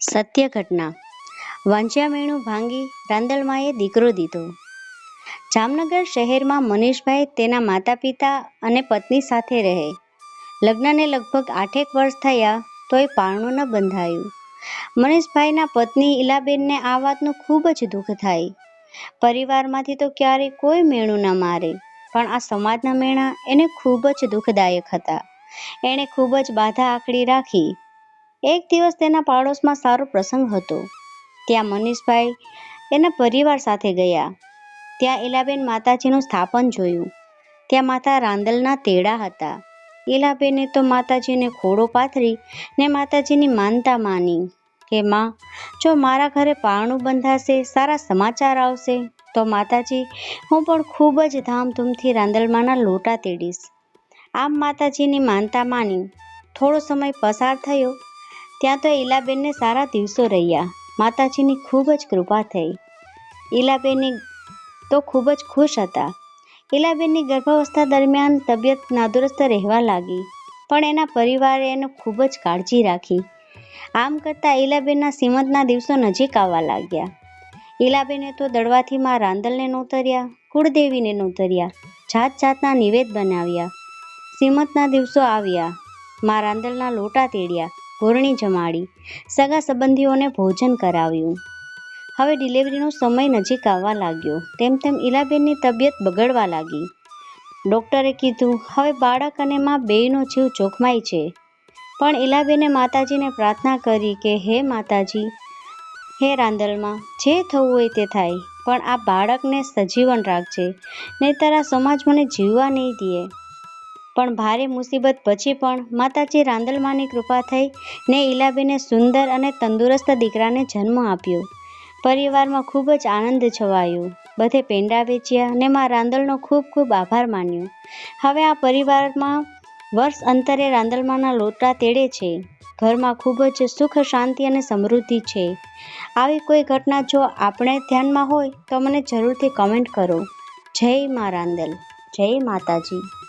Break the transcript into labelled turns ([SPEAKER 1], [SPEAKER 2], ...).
[SPEAKER 1] સત્ય ઘટના વાંચ્યા મેણું ભાંગી રાંદલમાએ દીકરો દીધો. જામનગર શહેરમાં મનીષભાઈ તેના માતા પિતા અને પત્ની સાથે રહે. લગ્નને લગભગ આઠેક વર્ષ થયા તોય પારણું ન બંધાયું. મનીષભાઈના પત્ની ઈલાબેનને આ વાતનું ખૂબ જ દુઃખ થાય. પરિવારમાંથી તો ક્યારેય કોઈ મેણું ન મારે, પણ આ સમાજના મેણા એને ખૂબ જ દુઃખદાયક હતા. એણે ખૂબ જ બાધા આકડી રાખી એક દિવસ તેના પાડોશમાં સારો પ્રસંગ હતો. ત્યાં મનીષભાઈ એના પરિવાર સાથે ગયા. ત્યાં ઈલાબેન માતાજીનું સ્થાપન જોયું. ત્યાં માતા રાંદલના તેડા હતા. ઈલાબેને તો માતાજીને ખોડો પાથરી ને માતાજીની માનતા માની કે, માં, જો મારા ઘરે પારણું બંધાશે, સારા સમાચાર આવશે, તો માતાજી, હું પણ ખૂબ જ ધામધૂમથી રાંદલમાના લોટા તેડીશ. આમ માતાજીની માનતા માની. થોડો સમય પસાર થયો. ત્યાં તો ઈલાબેનને સારા દિવસો રહ્યા. માતાજીની ખૂબ જ કૃપા થઈ. ઈલાબેનની તો ખૂબ જ ખુશ હતા. ઈલાબેનની ગર્ભાવસ્થા દરમિયાન તબિયત નાદુરસ્ત રહેવા લાગી, પણ એના પરિવારે એનો ખૂબ જ કાળજી રાખી. આમ કરતાં ઈલાબેનના સીમંતના દિવસો નજીક આવવા લાગ્યા. ઈલાબેને તો દડવાથી માં રાંદલને નોતર્યા, કુળદેવીને નોતર્યા જાત જાતના નિવેદ બનાવ્યા. સીમંતના દિવસો આવ્યા. માં રાંદલના લોટા તેડ્યા. ઘોરણી જમાડી, સગા સંબંધીઓને ભોજન કરાવ્યું. હવે ડિલિવરીનો સમય નજીક આવવા લાગ્યો. તેમ તેમ ઈલાબેનની તબિયત બગડવા લાગી. ડૉક્ટરે કીધું, હવે બાળક અને માં બેયનો જીવ જોખમાય છે. પણ ઈલાબેને માતાજીને પ્રાર્થના કરી કે, હે માતાજી, હે રાંદલમાં, જે થવું હોય તે થાય, પણ આ બાળકને સજીવન રાખજે, નહીંતર આ સમાજ મને જીવવા નહીં દે. પણ ભારે મુસીબત પછી પણ માતાજી રાંદલમાની કૃપા થઈ ને ઈલાબેને સુંદર અને તંદુરસ્ત દીકરાને જન્મ આપ્યો. પરિવારમાં ખૂબ જ આનંદ છવાયો. બધે પેંડા વેચ્યા ને માં રાંદલનો ખૂબ ખૂબ આભાર માન્યો. હવે આ પરિવારમાં વર્ષ અંતરે રાંદલમાના લોટા તેડે છે. ઘરમાં ખૂબ જ સુખ, શાંતિ અને સમૃદ્ધિ છે. આવી કોઈ ઘટના જો આપણે ધ્યાનમાં હોય તો મને જરૂરથી કમેન્ટ કરો. જય મા રાંદલ. જય માતાજી.